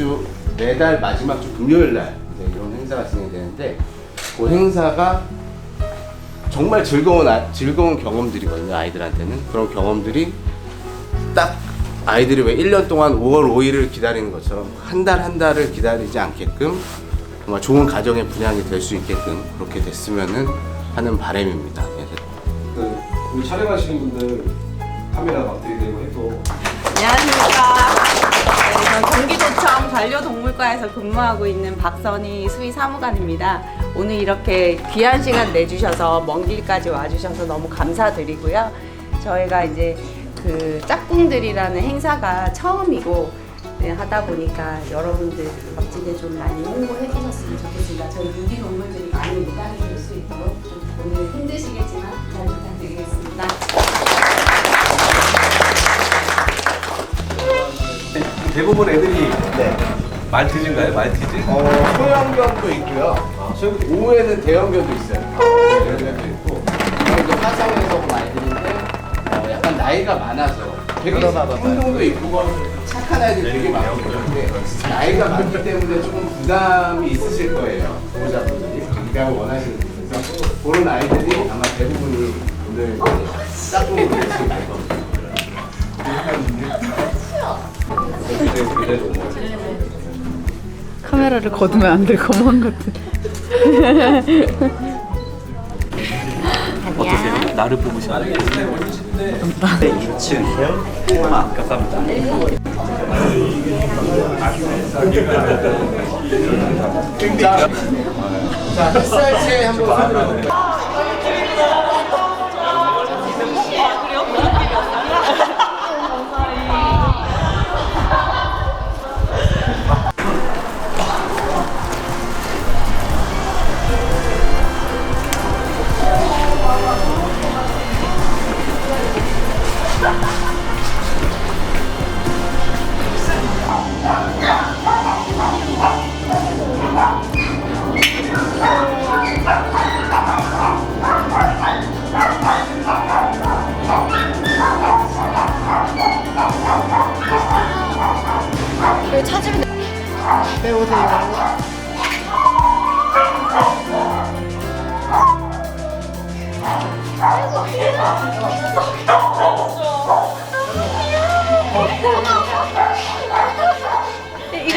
매주 매달 마지막 주 금요일 날 이제 이런 행사가 진행되는데 그 행사가 정말 즐거운 아- 즐거운 경험들이거든요 아이들한테는 그런 경험들이 딱 아이들이 왜 1년 동안 5월 5일을 기다리는 것처럼 한 달 한 달을 기다리지 않게끔 정말 좋은 가정의 분양이 될 수 있게끔 그렇게 됐으면은 하는 바람입니다. 그래서 그 우리 촬영하시는 분들 카메라 막 들이대고 해도 안녕하십니까. 경기도청 반려동물과에서 근무하고 있는 박선희 수의 사무관입니다. 오늘 이렇게 귀한 시간 내주셔서 먼 길까지 와주셔서 너무 감사드리고요. 저희가 이제 그 짝꿍들이라는 행사가 처음이고 네, 하다 보니까 여러분들 멋지게 좀 많이 홍보해 주셨으면 좋겠습니다. 저희 유기 동물들이 많이 될수 있도록 좀 오늘 힘드시겠지만 잘 부탁드리겠습니다. 대부분 애들이 말티즈인가요? 말티즈? 어, 소형견도 있고요. 오후에는 대형견도 있어요. 대형견도 있고 그리고 이제 화성에서 온 아이들인데 어, 약간 나이가 많아서 되게 운동도 있고 착한 아이들이 되게 많고 그런데 나이가 많기 때문에 조금 부담이 있으실 거예요. 보호자분들이 입양을 원하시는 분들서 그런 아이들이 아마 대부분이 오늘 짝꿍으로 되실 거예요. 카메라를 거두면 안될 것만 같은. 어떠세요? 나를 뽑으시면 네, 2층 꼬마 감사합니다. 자, 햇살체 한번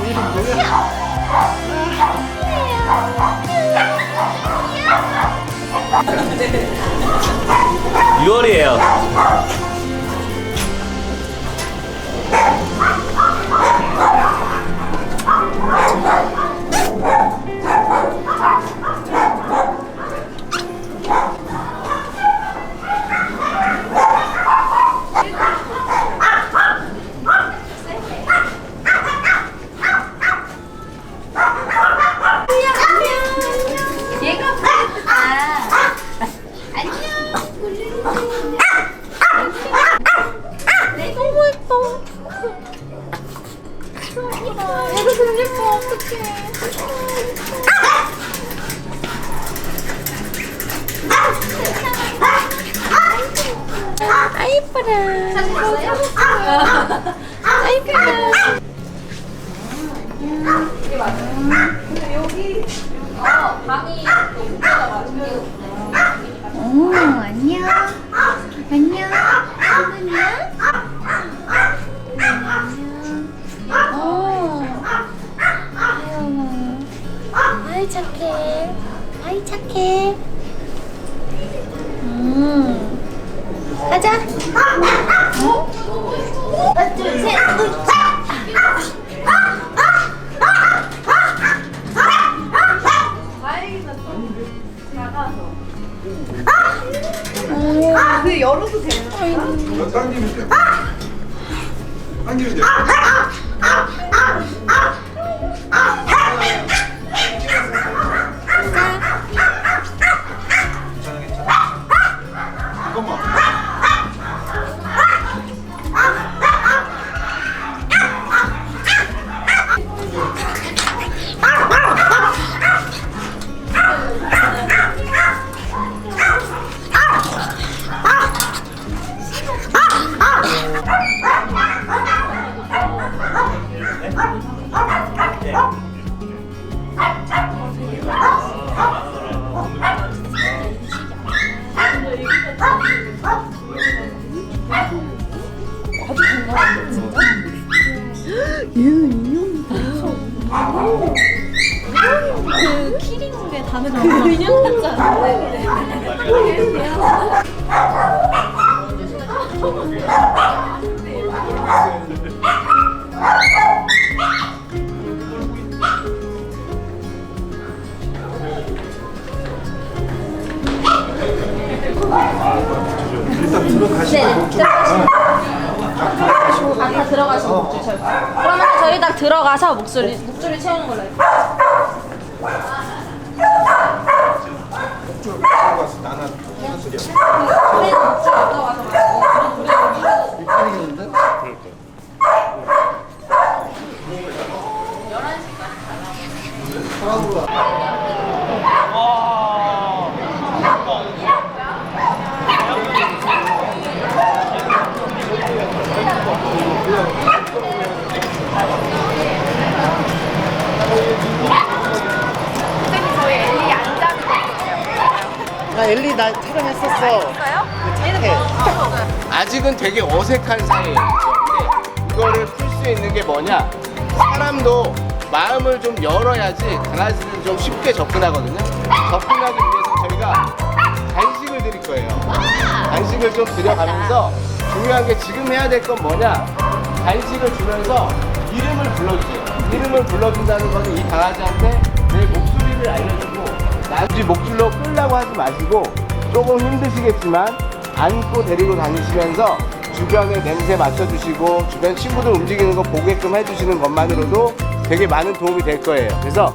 우리 이름 뭐야? 유월이에요 아, 이뻐라. 사진 봤어요? 아, 이뻐라. 오, 안녕. 안녕. 누구냐? 안녕. 오. 아유. 아이, 착해. 아이, 착해. 일단 들어가시고 아까 딱 들어가서 목소리 목소리 채우는 걸로 할게요. 들어가서 나는 소리야. 나 엘리 나 촬영했었어. 아직은 되게 어색한 사이예요. 근데 이거를 풀 수 있는 게 뭐냐? 사람도 마음을 좀 열어야지 강아지는 좀 쉽게 접근하거든요. 접근하기 위해서 저희가 간식을 드릴 거예요. 간식을 좀 드려가면서 중요한 게 지금 해야 될 건 뭐냐? 간식을 주면서 이름을 불러주세요. 이름을 불러준다는 것은 이 강아지한테 내 목소리를 알려주고 나중에 목줄로 끌려고 하지 마시고 조금 힘드시겠지만 안고 데리고 다니시면서 주변에 냄새 맡아주시고 주변 친구들 움직이는 거 보게끔 해주시는 것만으로도 되게 많은 도움이 될 거예요. 그래서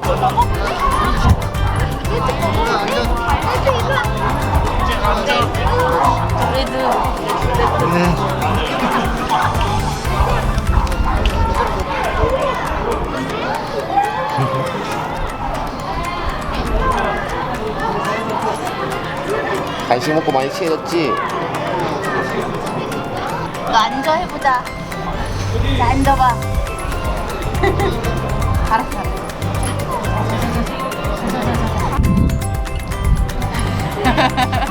간식 먹고 많이 취해졌지? 너 앉아 해보자. 자, 앉아봐. 알았어. 솔루나,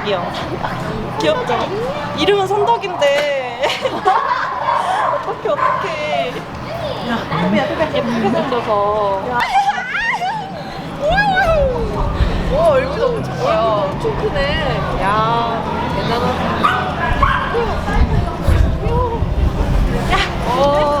선덕이요. 귀엽죠? 이름은 선덕인데. 어떡해, 어떡해. 예쁘게 생겨서. 와, 얼굴 너무 좋아요. 엄청 크네. 야, 대단하다. 어.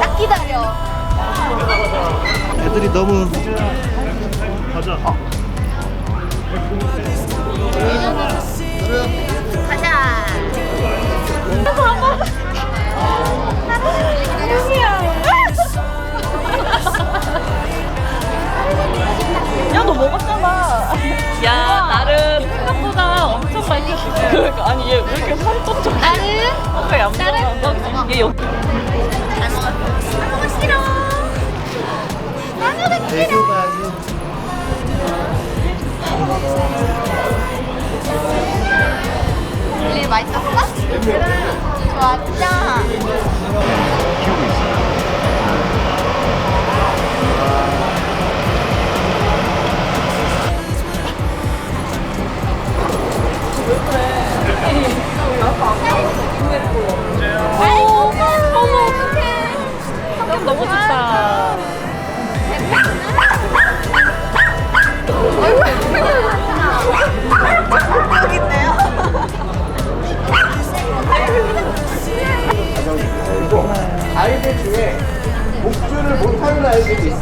딱 기다려. 애들이 너무 가자. 거 먹었잖아. 야 나름 생각보다 엄청 밝혀지네 그러니까 아니 얘 왜 이렇게 산떡적 나는 아까 양보가 얘 여기 싫어. 나는 싫어. 릴리 맛있었어? 좋았죠?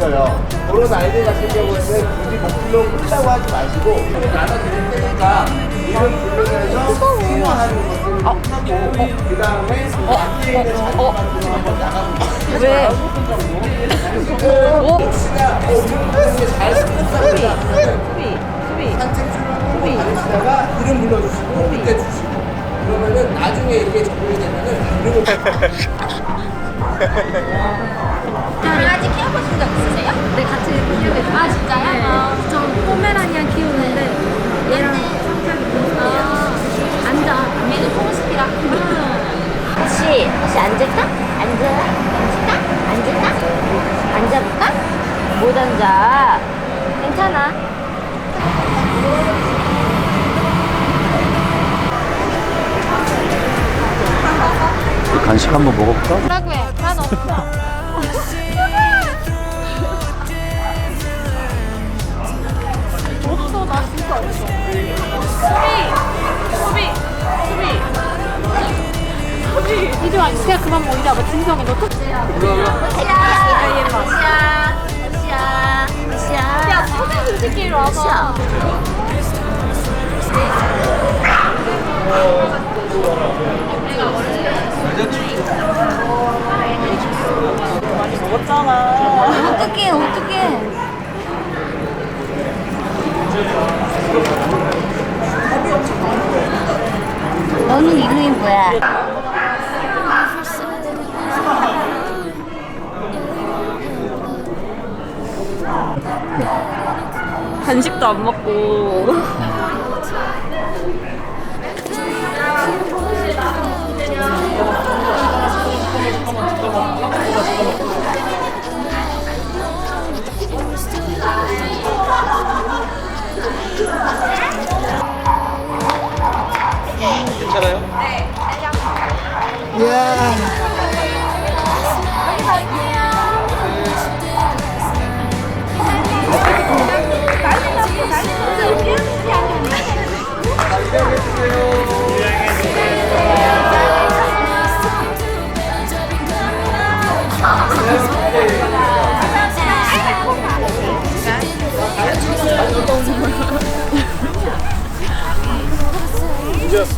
있어요. 그런 아이들 같은 경우에는 굳이 목줄로 풀라고 하지 마시고 나눠드릴 테니까 이름 부르면서 수영하는 것을 하고 그 다음에 앞에 있는 자리 같은 거 한번 나가보세요. 왜? 혹시나 어, 이름 게잘 쓰는다고 산책 중 가르치다가 이름 불러주시고 밑에 주시고 그러면은 나중에 이게 적용이 되면은 이름을 강아지 키워보신 적 있으세요? 네, 같이 키우고 아, 진짜요? 아, 저 포메라니안 키우는데 얘랑 성격이 비슷해요. 앉아. 얘는 포스피라. 혹시 혹시 앉을까? 앉아 앉을까? 앉을까? 앉아볼까? 못 앉아 괜찮아 간식 한번 먹어볼까? 뭐라고 해? 난 없어. 없어, 나 진짜 없어. 수비! 수비! 수비! 수비! 이리 와, 그냥 그만 먹이자. 뭐 진정해. 너 또. 시야 시 어떡해 어떡해 너는 이름이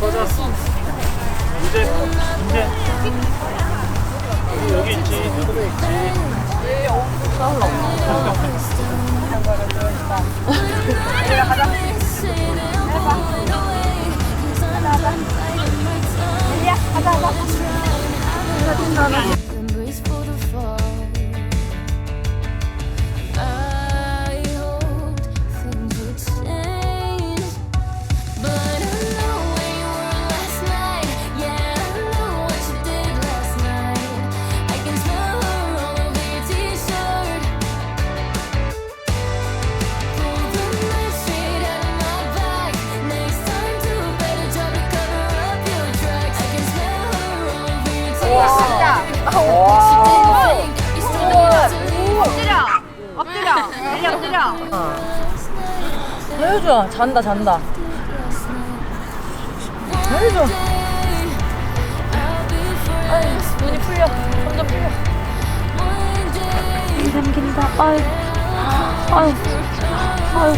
뭐야? 간 안 먹고. Embrace 엎드려! 해줘. 잔다, 잔다. 해줘. 눈이 풀려. 점점 풀려. 감긴다. 아유. 아유. 아유.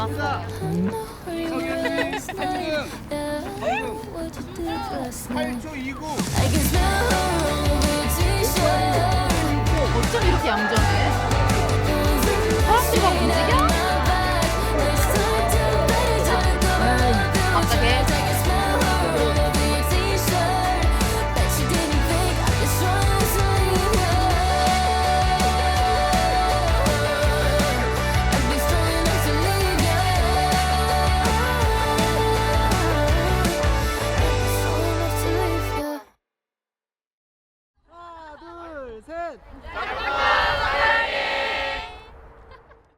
어 8초 29. 어, 어쩜 이렇게 얌전해? 사람들과 뭐지?